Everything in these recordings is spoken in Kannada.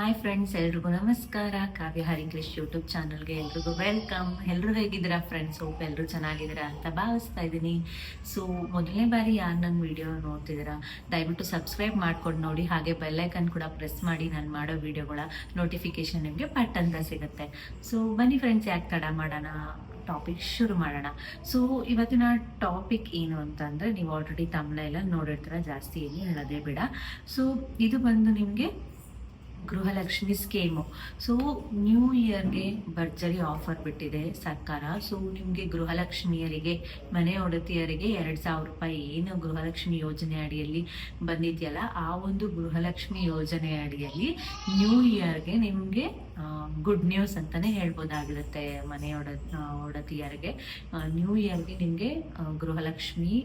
ಹಾಯ್ ಫ್ರೆಂಡ್ಸ್ ಎಲ್ರಿಗೂ ನಮಸ್ಕಾರ. ಕಾವ್ಯ ಹರಿಕೃಷ್ ಯೂಟ್ಯೂಬ್ ಚಾನಲ್ಗೆ ಎಲ್ರಿಗೂ ವೆಲ್ಕಮ್ ಎಲ್ಲರೂ ಹೇಗಿದ್ದೀರಾ ಫ್ರೆಂಡ್ಸ್ ಹೋಪ್ ಎಲ್ಲರೂ ಚೆನ್ನಾಗಿದ್ದೀರಾ ಅಂತ ಭಾವಿಸ್ತಾ ಇದ್ದೀನಿ. ಸೊ ಮೊದಲನೇ ಬಾರಿ ಯಾರು ನನ್ನ ವಿಡಿಯೋ ನೋಡ್ತಿದ್ದೀರಾ, ದಯವಿಟ್ಟು ಸಬ್ಸ್ಕ್ರೈಬ್ ಮಾಡ್ಕೊಂಡು ನೋಡಿ. ಹಾಗೆ ಬೆಲ್ಲೈಕನ್ ಕೂಡ ಪ್ರೆಸ್ ಮಾಡಿ ನಾನು ಮಾಡೋ ವಿಡಿಯೋಗಳ ನೋಟಿಫಿಕೇಶನ್ ನಿಮಗೆ ಪಟ್ ಅಂತ ಸಿಗುತ್ತೆ. ಸೊ ಬನ್ನಿ ಫ್ರೆಂಡ್ಸ್ ಯಾಕೆ ತಡ ಮಾಡೋಣ? ಟಾಪಿಕ್ ಶುರು ಮಾಡೋಣ. ಸೊ ಇವತ್ತಿನ ಟಾಪಿಕ್ ಏನು ಅಂತಂದರೆ, ನೀವು ಆಲ್ರೆಡಿ ತಮ್ಮನೆಲ್ಲ ನೋಡಿರ್ತೀರ, ಜಾಸ್ತಿ ಏನು ಹೇಳೋದೇ ಬೇಡ. ಸೊ ಇದು ಬಂದು ನಿಮಗೆ ಗೃಹಲಕ್ಷ್ಮಿ ಸ್ಕೀಮು. ಸೊ ನ್ಯೂ ಇಯರ್ಗೆ ಭರ್ಜರಿ ಆಫರ್ ಬಿಟ್ಟಿದೆ ಸರ್ಕಾರ. ಸೊ ನಿಮಗೆ ಗೃಹಲಕ್ಷ್ಮಿಯರಿಗೆ, ಮನೆ ಒಡತಿಯರಿಗೆ ಎರಡು ಸಾವಿರ ರೂಪಾಯಿ ಏನು ಗೃಹಲಕ್ಷ್ಮಿ ಯೋಜನೆ ಅಡಿಯಲ್ಲಿ ಬಂದಿದೆಯಲ್ಲ, ಆ ಒಂದು ಗೃಹಲಕ್ಷ್ಮಿ ಯೋಜನೆ ಅಡಿಯಲ್ಲಿ ನ್ಯೂ ಇಯರ್ಗೆ ನಿಮಗೆ ಗುಡ್ ನ್ಯೂಸ್ ಅಂತಲೇ ಹೇಳ್ಬೋದಾಗಿರುತ್ತೆ ಮನೆ ಒಡ ಒಡತಿಯರಿಗೆ ನ್ಯೂ ಇಯರ್ಗೆ ನಿಮಗೆ ಗೃಹಲಕ್ಷ್ಮಿ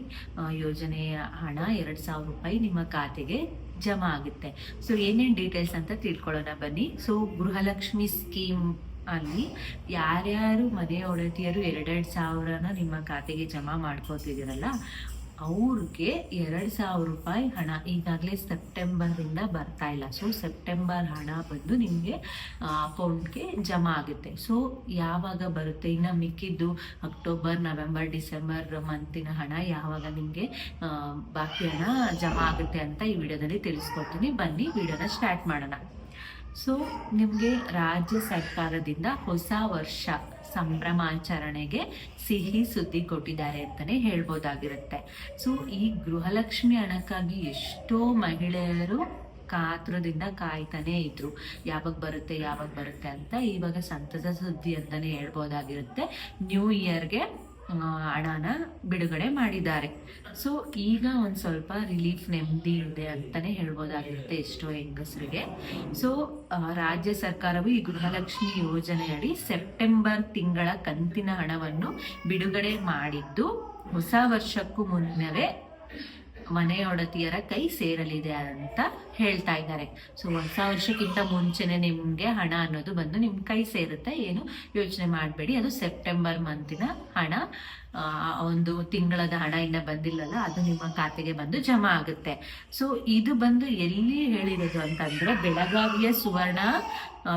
ಯೋಜನೆಯ ಹಣ ಎರಡು ಸಾವಿರ ರೂಪಾಯಿ ನಿಮ್ಮ ಖಾತೆಗೆ ಜಮಾ ಆಗುತ್ತೆ. ಸೊ ಏನೇನು ಡೀಟೇಲ್ಸ್ ಅಂತ ತಿಳ್ಕೊಳ್ಳೋಣ ಬನ್ನಿ. ಸೊ ಗೃಹಲಕ್ಷ್ಮಿ ಸ್ಕೀಮ್ ಅಲ್ಲಿ ಯಾರ್ಯಾರು ಮನೆ ಒಡತಿಯರು ಎರಡೆರಡು ಸಾವಿರನ ನಿಮ್ಮ ಖಾತೆಗೆ ಜಮಾ ಮಾಡ್ಕೋತಿದ್ದೀರಲ್ಲ ಅವ್ರಿಗೆ ಎರಡು ಸಾವಿರ ರೂಪಾಯಿ ಹಣ. ಈಗಾಗಲೇ ಸೆಪ್ಟೆಂಬರಿಂದ ಬರ್ತಾ ಇಲ್ಲ. ಸೊ ಸೆಪ್ಟೆಂಬರ್ ಹಣ ಬಂದು ನಿಮಗೆ ಅಕೌಂಟ್ಗೆ ಜಮಾ ಆಗುತ್ತೆ. ಸೊ ಯಾವಾಗ ಬರುತ್ತೆ? ಇನ್ನು ಮಿಕ್ಕಿದ್ದು ಅಕ್ಟೋಬರ್, ನವೆಂಬರ್, ಡಿಸೆಂಬರ್ ಮಂತಿನ ಹಣ ಯಾವಾಗ ನಿಮಗೆ ಬಾಕಿ ಹಣ ಜಮಾ ಆಗುತ್ತೆ ಅಂತ ಈ ವಿಡಿಯೋದಲ್ಲಿ ತಿಳಿಸ್ಕೊಡ್ತೀನಿ. ಬನ್ನಿ, ವಿಡಿಯೋನ ಸ್ಟಾರ್ಟ್ ಮಾಡೋಣ. ಸೊ ನಿಮಗೆ ರಾಜ್ಯ ಸರ್ಕಾರದಿಂದ ಹೊಸ ವರ್ಷ ಸಂಭ್ರಮಾಚರಣೆಗೆ ಸಿಹಿ ಸುದ್ದಿ ಕೊಟ್ಟಿದ್ದಾರೆ ಅಂತಲೇ ಹೇಳ್ಬೋದಾಗಿರುತ್ತೆ. ಸೊ ಈ ಗೃಹಲಕ್ಷ್ಮಿ ಹಣಕ್ಕಾಗಿ ಎಷ್ಟೋ ಮಹಿಳೆಯರು ಕಾತುರದಿಂದ ಕಾಯ್ತಾನೆ ಇದ್ರು. ಯಾವಾಗ ಬರುತ್ತೆ ಯಾವಾಗ ಬರುತ್ತೆ ಅಂತ ಇವಾಗ ಸಂತಸ ಸುದ್ದಿ ಅಂತಾನೆ ಹೇಳ್ಬೋದಾಗಿರುತ್ತೆ. ನ್ಯೂ ಇಯರ್ಗೆ ಹಣನ ಬಿಡುಗಡೆ ಮಾಡಿದ್ದಾರೆ. ಸೊ ಈಗ ಒಂದು ಸ್ವಲ್ಪ ರಿಲೀಫ್ ನೆಮ್ಮದಿ ಇದೆ ಅಂತಲೇ ಹೇಳ್ಬೋದಾಗಿರುತ್ತೆ ಎಷ್ಟೋ ಹೆಂಗಸರಿಗೆ. ಸೊ ರಾಜ್ಯ ಸರ್ಕಾರವು ಈ ಗೃಹಲಕ್ಷ್ಮಿ ಯೋಜನೆಯಡಿ ಸೆಪ್ಟೆಂಬರ್ ತಿಂಗಳ ಕಂತಿನ ಹಣವನ್ನು ಬಿಡುಗಡೆ ಮಾಡಿದ್ದು ಹೊಸ ವರ್ಷಕ್ಕೂ ಮುನ್ನವೇ ಮನೆಯೊಡತಿಯರ ಕೈ ಸೇರಲಿದೆ ಅಂತ ಹೇಳ್ತಾ ಇದ್ದಾರೆ. ಸೊ ಹೊಸ ವರ್ಷಕ್ಕಿಂತ ಮುಂಚೆನೆ ನಿಮ್ಗೆ ಹಣ ಅನ್ನೋದು ಬಂದು ನಿಮ್ ಕೈ ಸೇರುತ್ತೆ. ಏನು ಯೋಚನೆ ಮಾಡಬೇಡಿ. ಅದು ಸೆಪ್ಟೆಂಬರ್ ಮಂತಿನ ಹಣ. ಒಂದು ತಿಂಗಳದ ಹಣ ಇನ್ನ ಬಂದಿಲ್ಲಲ್ಲ, ಅದು ನಿಮ್ಮ ಖಾತೆಗೆ ಬಂದು ಜಮಾ ಆಗುತ್ತೆ. ಸೊ ಇದು ಬಂದು ಎಲ್ಲಿ ಹೇಳಿರೋದು ಅಂತಂದ್ರೆ, ಬೆಳಗಾವಿಯ ಸುವರ್ಣ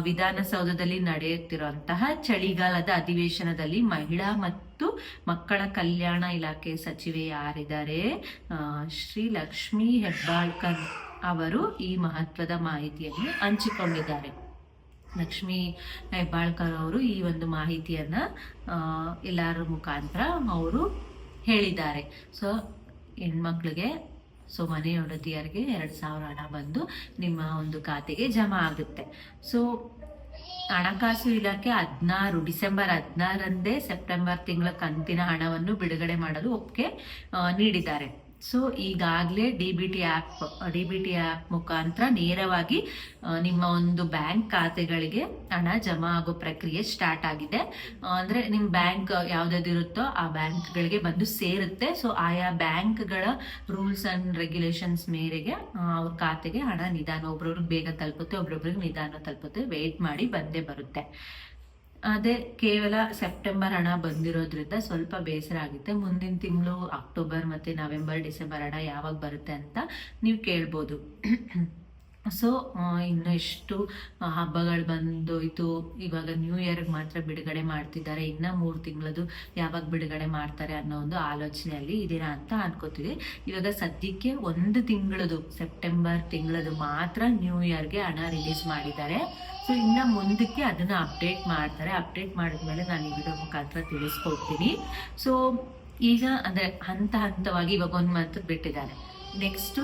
ವಿಧಾನಸೌಧದಲ್ಲಿ ನಡೆಯುತ್ತಿರುವಂತಹ ಚಳಿಗಾಲದ ಅಧಿವೇಶನದಲ್ಲಿ ಮಹಿಳಾ ಮತ್ತು ಮಕ್ಕಳ ಕಲ್ಯಾಣ ಇಲಾಖೆ ಸಚಿವೆ ಯಾರಿದ್ದಾರೆ? ಶ್ರೀ ಲಕ್ಷ್ಮೀ ಹೆಬ್ಬಾಳ್ಕರ್ ಅವರು ಈ ಮಹತ್ವದ ಮಾಹಿತಿಯನ್ನು ಹಂಚಿಕೊಂಡಿದ್ದಾರೆ. ಲಕ್ಷ್ಮೀ ಹೆಬ್ಬಾಳ್ಕರ್ ಅವರು ಈ ಒಂದು ಮಾಹಿತಿಯನ್ನ ಎಲ್ಲರ ಮುಖಾಂತರ ಅವರು ಹೇಳಿದ್ದಾರೆ. ಸೊ ಹೆಣ್ಮಕ್ಳಿಗೆ ಸೊ ಮನೆಯೊಡತಿಯರಿಗೆ ಎರಡು ಸಾವಿರ ಹಣ ಬಂದು ನಿಮ್ಮ ಒಂದು ಖಾತೆಗೆ ಜಮಾ ಆಗುತ್ತೆ. ಸೊ ಹಣಕಾಸು ಇಲಾಖೆ ಹದಿನಾರು, ಡಿಸೆಂಬರ್ ಹದಿನಾರಂದೇ ಸೆಪ್ಟೆಂಬರ್ ತಿಂಗಳ ಕಂತಿನ ಹಣವನ್ನು ಬಿಡುಗಡೆ ಮಾಡಲು ಒಪ್ಪಿಗೆ ನೀಡಿದ್ದಾರೆ. ಸೊ ಈಗಾಗಲೇ D B T app, D B T app ಮುಖಾಂತರ ನೇರವಾಗಿ ನಿಮ್ಮ ಒಂದು ಬ್ಯಾಂಕ್ ಖಾತೆಗಳಿಗೆ ಹಣ ಜಮಾ ಆಗೋ ಪ್ರಕ್ರಿಯೆ ಸ್ಟಾರ್ಟ್ ಆಗಿದೆ. ಅಂದರೆ ನಿಮ್ಮ ಬ್ಯಾಂಕ್ ಯಾವುದಾದಿರುತ್ತೋ ಆ ಬ್ಯಾಂಕ್ಗಳಿಗೆ ಬಂದು ಸೇರುತ್ತೆ. ಸೊ ಆಯಾ ಬ್ಯಾಂಕ್ಗಳ ರೂಲ್ಸ್ ಆ್ಯಂಡ್ ರೆಗ್ಯುಲೇಷನ್ಸ್ ಮೇರೆಗೆ ಅವ್ರ ಖಾತೆಗೆ ಹಣ ನಿಧಾನ ಒಬ್ರೊಬ್ರಿಗೆ ಬೇಗ ತಲುಪುತ್ತೆ, ಒಬ್ರೊಬ್ರಿಗೆ ನಿಧಾನ ತಲುಪುತ್ತೆ. ವೇಟ್ ಮಾಡಿ ಬಂದೇ ಬರುತ್ತೆ. ಅದೇ ಕೇವಲ ಸೆಪ್ಟೆಂಬರ್ ಹಣ ಬಂದಿರೋದ್ರಿಂದ ಸ್ವಲ್ಪ ಬೇಸರ ಆಗುತ್ತೆ. ಮುಂದಿನ ತಿಂಗಳು ಅಕ್ಟೋಬರ್ ಮತ್ತೆ ನವೆಂಬರ್ ಡಿಸೆಂಬರ್ ಹಣ ಯಾವಾಗ ಬರುತ್ತೆ ಅಂತ ನೀವು ಕೇಳ್ಬೋದು. ಸೊ ಇನ್ನು ಎಷ್ಟು ಆ, ಹಬ್ಬಗಳು ಬಂದೋಯ್ತು ಇವಾಗ ನ್ಯೂ ಇಯರ್ಗೆ ಮಾತ್ರ ಬಿಡುಗಡೆ ಮಾಡ್ತಿದ್ದಾರೆ. ಇನ್ನ ಮೂರು ತಿಂಗಳದು ಯಾವಾಗ ಬಿಡುಗಡೆ ಮಾಡ್ತಾರೆ ಅನ್ನೋ ಒಂದು ಆಲೋಚನೆಯಲ್ಲಿ ಇದೀರಾ ಅಂತ ಅನ್ಕೋತೀವಿ. ಇವಾಗ ಸದ್ಯಕ್ಕೆ ಒಂದು ತಿಂಗಳದು ಸೆಪ್ಟೆಂಬರ್ ತಿಂಗಳದು ಮಾತ್ರ ನ್ಯೂ ಇಯರ್ಗೆ ಹಣ ರಿಲೀಸ್ ಮಾಡಿದ್ದಾರೆ. ಸೊ ಇನ್ನ ಮುಂದಕ್ಕೆ ಅದನ್ನ ಅಪ್ಡೇಟ್ ಮಾಡ್ತಾರೆ. ಅಪ್ಡೇಟ್ ಮಾಡಿದ್ಮೇಲೆ ನಾನು ಈ ವಿಡಿಯೋ ಮುಖಾಂತರ ತಿಳಿಸ್ಕೊಡ್ತೀನಿ. ಸೊ ಈಗ ಅಂದರೆ ಹಂತ ಹಂತವಾಗಿ ಇವಾಗ ಒಂದು ಮಂತ್ ಬಿಟ್ಟಿದ್ದಾರೆ. ನೆಕ್ಸ್ಟು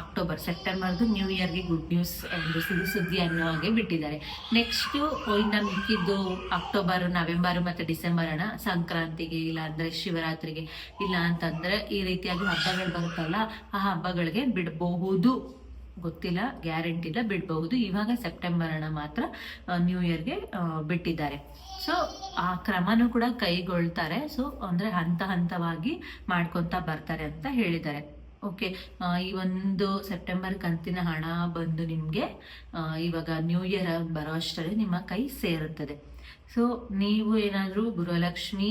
ಅಕ್ಟೋಬರ್ ಸೆಪ್ಟೆಂಬರ್ದು ನ್ಯೂ ಇಯರ್ಗೆ ಗುಡ್ ನ್ಯೂಸ್ ಒಂದು ಸುದ್ದಿ ಸುದ್ದಿ ಅನ್ನೋ ಹಾಗೆ ಬಿಟ್ಟಿದ್ದಾರೆ. ನೆಕ್ಸ್ಟು ಇನ್ನು ಮಿಕ್ಕಿದ್ದು ಅಕ್ಟೋಬರ್ ನವೆಂಬರ್ ಮತ್ತು ಡಿಸೆಂಬರ್ ಅಣ್ಣ, ಸಂಕ್ರಾಂತಿಗೆ ಇಲ್ಲ ಅಂದರೆ ಶಿವರಾತ್ರಿಗೆ ಇಲ್ಲ ಅಂತಂದರೆ ಈ ರೀತಿಯಾಗಿ ಹಬ್ಬಗಳು ಬರುತ್ತಲ್ಲ, ಆ ಹಬ್ಬಗಳಿಗೆ ಬಿಡಬಹುದು. ಗೊತ್ತಿಲ್ಲ ಗ್ಯಾರಂಟಿ ಇಲ್ಲ, ಬಿಡಬಹುದು. ಇವಾಗ ಸೆಪ್ಟೆಂಬರ್ ಅಣ್ಣ ಮಾತ್ರ ನ್ಯೂ ಇಯರ್ಗೆ ಬಿಟ್ಟಿದ್ದಾರೆ. ಸೊ ಆ ಕ್ರಮನೂ ಕೂಡ ಕೈಗೊಳ್ತಾರೆ. ಸೊ ಅಂದರೆ ಹಂತ ಹಂತವಾಗಿ ಮಾಡ್ಕೊತಾ ಬರ್ತಾರೆ ಅಂತ ಹೇಳಿದ್ದಾರೆ. ಓಕೆ ಈ ಒಂದು ಸೆಪ್ಟೆಂಬರ್ ಕಂತಿನ ಹಣ ಬಂದು ನಿಮಗೆ ಇವಾಗ ನ್ಯೂ ಇಯರ್ ಬರೋ ಅಷ್ಟರಲ್ಲಿ ನಿಮ್ಮ ಕೈ ಸೇರುತ್ತದೆ. ಸೊ ನೀವು ಏನಾದರೂ ಗೃಹಲಕ್ಷ್ಮಿ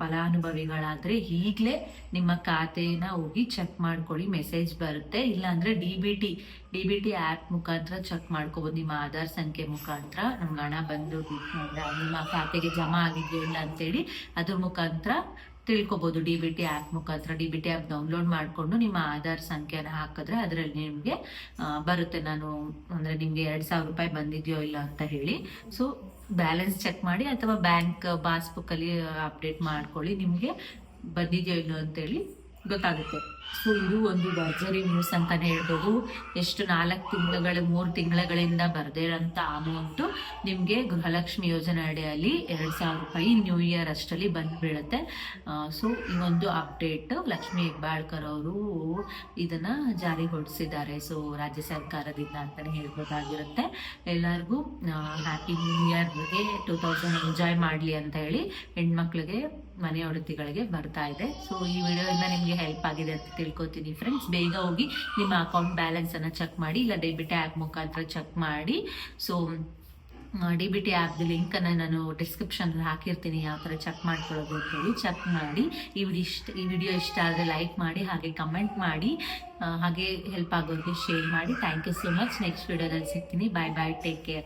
ಫಲಾನುಭವಿಗಳಾದರೆ ಈಗಲೇ ನಿಮ್ಮ ಖಾತೆನ ಹೋಗಿ ಚೆಕ್ ಮಾಡ್ಕೊಳ್ಳಿ ಮೆಸೇಜ್ ಬರುತ್ತೆ. ಇಲ್ಲಾಂದರೆ D B T D B T app ಮುಖಾಂತರ ಚೆಕ್ ಮಾಡ್ಕೋಬೋದು. ನಿಮ್ಮ ಆಧಾರ್ ಸಂಖ್ಯೆ ಮುಖಾಂತರ ನಮ್ಗೆ ಹಣ ಬಂದು ನಿಮ್ಮ ಖಾತೆಗೆ ಜಮಾ ಆಗಿದೆಯಲ್ಲ ಅಂತೇಳಿ ಅದ್ರ ಮುಖಾಂತರ ತಿಳ್ಕೊಬೋದು. ಡಿ ಬಿ ಟಿ ಆ್ಯಪ್ ಮುಖಾಂತರ D B T app download ಮಾಡಿಕೊಂಡು ನಿಮ್ಮ ಆಧಾರ್ ಸಂಖ್ಯೆನ ಹಾಕಿದ್ರೆ ಅದರಲ್ಲಿ ನಿಮಗೆ ಬರುತ್ತೆ. ನಾನು ಅಂದರೆ ನಿಮಗೆ ಎರಡು ಸಾವಿರ ರೂಪಾಯಿ ಬಂದಿದೆಯೋ ಇಲ್ಲ ಅಂತ ಹೇಳಿ. ಸೊ ಬ್ಯಾಲೆನ್ಸ್ ಚೆಕ್ ಮಾಡಿ ಅಥವಾ ಬ್ಯಾಂಕ್ ಪಾಸ್ಬುಕ್ಕಲ್ಲಿ ಅಪ್ಡೇಟ್ ಮಾಡ್ಕೊಳ್ಳಿ. ನಿಮಗೆ ಬಂದಿದೆಯೋ ಇಲ್ಲೋ ಅಂತೇಳಿ ಗೊತ್ತಾಗುತ್ತೆ. ಸೊ ಇದು ಒಂದು ಭರ್ಜರಿ ನ್ಯೂಸ್ ಅಂತಾನೆ ಹೇಳ್ಬೋದು. ಎಷ್ಟು ನಾಲ್ಕು ತಿಂಗಳ ಮೂರು ತಿಂಗಳುಗಳಿಂದ ಬರೆದಿರೋಂಥ ಅಮೌಂಟು ನಿಮಗೆ ಗೃಹಲಕ್ಷ್ಮಿ ಯೋಜನೆ ಅಡಿಯಲ್ಲಿ ಎರಡು ಸಾವಿರ ರೂಪಾಯಿ ನ್ಯೂ ಇಯರ್ ಅಷ್ಟರಲ್ಲಿ ಬಂದ್ಬೀಳುತ್ತೆ ಸೊ ಈ ಒಂದು ಅಪ್ಡೇಟ್ ಲಕ್ಷ್ಮಿ ಹೆಬ್ಬಾಳ್ಕರ್ ಅವರು ಇದನ್ನು ಜಾರಿಗೊಳಿಸಿದ್ದಾರೆ. ಸೊ ರಾಜ್ಯ ಸರ್ಕಾರದಿಂದ ಅಂತಲೇ ಹೇಳ್ಬೋದಾಗಿರುತ್ತೆ. ಎಲ್ಲರಿಗೂ ಹ್ಯಾಪಿ ನ್ಯೂ ಇಯರ್ಗೆ ಟೂ ತೌಸಂಡ್ ಎಂಜಾಯ್ ಮಾಡಲಿ ಅಂತ ಹೇಳಿ ಹೆಣ್ಮಕ್ಳಿಗೆ ಮನೆ ವೃತ್ತಿಗಳಿಗೆ ಬರ್ತಾ ಇದೆ. ಸೊ ಈ ವಿಡಿಯೋಯಿಂದ ನಿಮಗೆ ಹೆಲ್ಪ್ ಆಗಿದೆ ಅಂತ ತಿಳ್ಕೊತೀನಿ ಫ್ರೆಂಡ್ಸ್ ಬೇಗ ಹೋಗಿ ನಿಮ್ಮ ಅಕೌಂಟ್ ಬ್ಯಾಲೆನ್ಸ್ ಅನ್ನ ಚೆಕ್ ಮಾಡಿ, ಇಲ್ಲ ಡೆಬಿಟ್ ಆ್ಯಪ್ ಮುಖಾಂತರ ಚೆಕ್ ಮಾಡಿ. ಸೊ ಡಿ ಬಿ ಟಿ ಆ್ಯಪ್ದು ಲಿಂಕನ್ನು ನಾನು ಡಿಸ್ಕ್ರಿಪ್ಷನಲ್ಲಿ ಹಾಕಿರ್ತೀನಿ, ಯಾವ ಥರ ಚೆಕ್ ಮಾಡ್ಕೊಳ್ಳೋದು ಅಂತೇಳಿ ಚೆಕ್ ಮಾಡಿ. ಈ ವಿಡಿಯೋ ಇಷ್ಟ, ಈ ವಿಡಿಯೋ ಇಷ್ಟ ಆದರೆ ಲೈಕ್ ಮಾಡಿ, ಹಾಗೆ ಕಮೆಂಟ್ ಮಾಡಿ. ಹಾಗೆ ಹೆಲ್ಪ್ ಆಗೋರಿಗೆ ಶೇರ್ ಮಾಡಿ. Thank you so much next ವಿಡಿಯೋದಲ್ಲಿ ಸಿಗ್ತೀನಿ. ಬಾಯ್ ಬಾಯ್ ಟೇಕ್ ಕೇರ್